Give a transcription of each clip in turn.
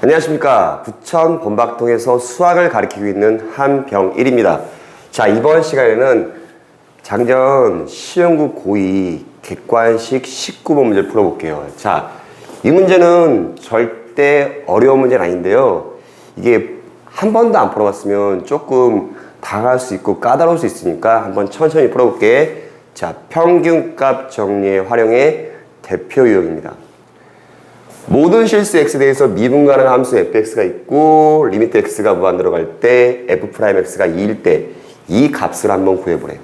안녕하십니까. 부천 본박동에서 수학을 가르치고 있는 한병일입니다. 자, 이번 시간에는 작년 시험국 고2 객관식 19번 문제를 풀어볼게요. 자, 이 문제는 절대 어려운 문제는 아닌데요. 이게 한 번도 안 풀어봤으면 조금 당할 수 있고 까다로울 수 있으니까 한번 천천히 풀어볼게. 자, 평균값 정리의 활용의 대표 유형입니다. 모든 실수 x에 대해서 미분 가능한 함수 fx가 있고 리미트 x가 무한 들어갈 때 f 프라임 x가 2일 때 이 값을 한번 구해보래.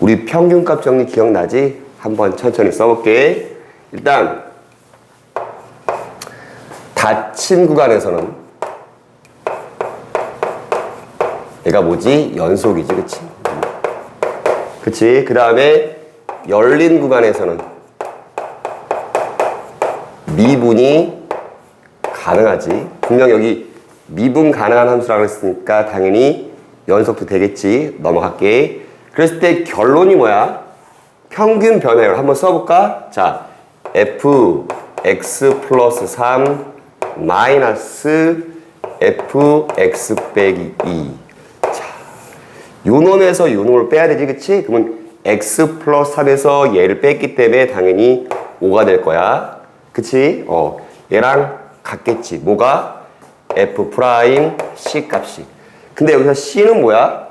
우리 평균값 정리 기억나지? 한번 천천히 써볼게. 일단 닫힌 구간에서는 얘가 뭐지? 연속이지, 그치? 그치? 그 다음에 열린 구간에서는 미분이 가능하지. 분명 여기 미분 가능한 함수라고 했으니까 당연히 연속도 되겠지. 넘어갈게. 그랬을 때 결론이 뭐야? 평균 변화율 한번 써볼까? 자, f x 플러스 3 마이너스 f x 빼기 2. 자, 요 놈에서 요 놈을 빼야 되지, 그치? 그러면 x 플러스 3에서 얘를 뺐기 때문에 당연히 5가 될 거야. 그치? 어, 얘랑 같겠지. 뭐가? f 프라임 c 값이. 근데 여기서 c는 뭐야?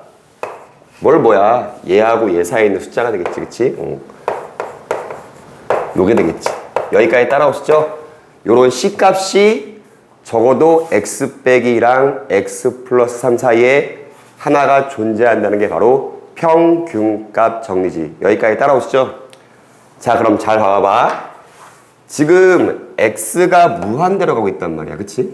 뭘 뭐야? 얘하고 얘 사이에 있는 숫자가 되겠지. 그치? 어. 요게 되겠지. 여기까지 따라오시죠? 요런 c 값이 적어도 x 빼기 2랑 x 플러스 3 사이에 하나가 존재한다는 게 바로 평균값 정리지. 여기까지 따라오시죠? 자, 그럼 잘 봐봐. 지금 x가 무한대로 가고 있단 말이야. 그치?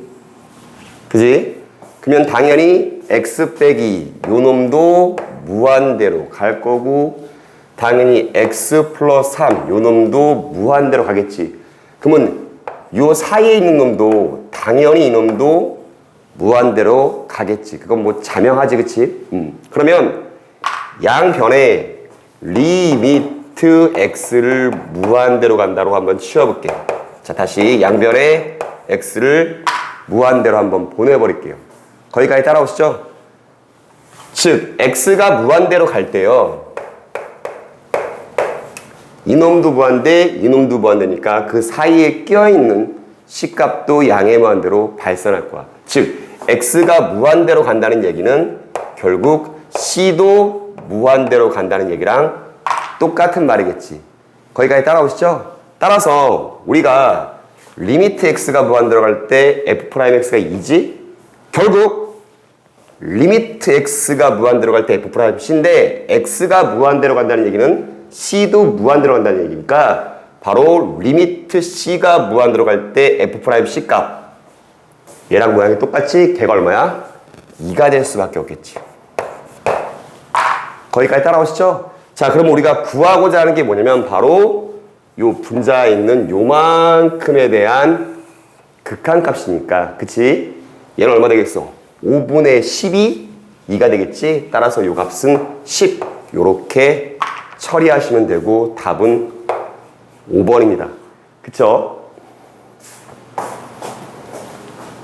그지? 그러면 당연히 x 빼기 요 놈도 무한대로 갈 거고 당연히 x 플러스 3 요 놈도 무한대로 가겠지. 그러면 요 사이에 있는 놈도 당연히 이 놈도 무한대로 가겠지. 그건 뭐 자명하지, 그치? 음. 그러면 양변에 리 미트 x를 무한대로 간다고 한번 치워볼게요. 자, 다시 양변에 x를 무한대로 한번 보내버릴게요. 거기까지 따라오시죠? 즉, x가 무한대로 갈 때요. 이놈도 무한대, 이놈도 무한대니까 그 사이에 껴있는 C값도 양의 무한대로 발산할 거야. 즉, X가 무한대로 간다는 얘기는 결국 C도 무한대로 간다는 얘기랑 똑같은 말이겠지. 거기까지 따라오시죠? 따라서 우리가 리미트 X가 무한대로 갈때 F 프라임 X가 2지? 결국 리미트 X가 무한대로 갈때 F 프라임 C인데 X가 무한대로 간다는 얘기는 C도 무한대로 간다는 얘기니까 바로 리미트 C가 무한대로 갈때 F 프라임 C 값 얘랑 모양이 똑같이 걔가 얼마야? 2가 될 수밖에 없겠지. 거기까지 따라오시죠? 자, 그럼 우리가 구하고자 하는 게 뭐냐면 바로 요 분자에 있는 요만큼에 대한 극한값이니까. 그치? 얘는 얼마 되겠어? 5분의 10이 2가 되겠지? 따라서 요 값은 10. 요렇게 처리하시면 되고 답은 5번입니다. 그쵸?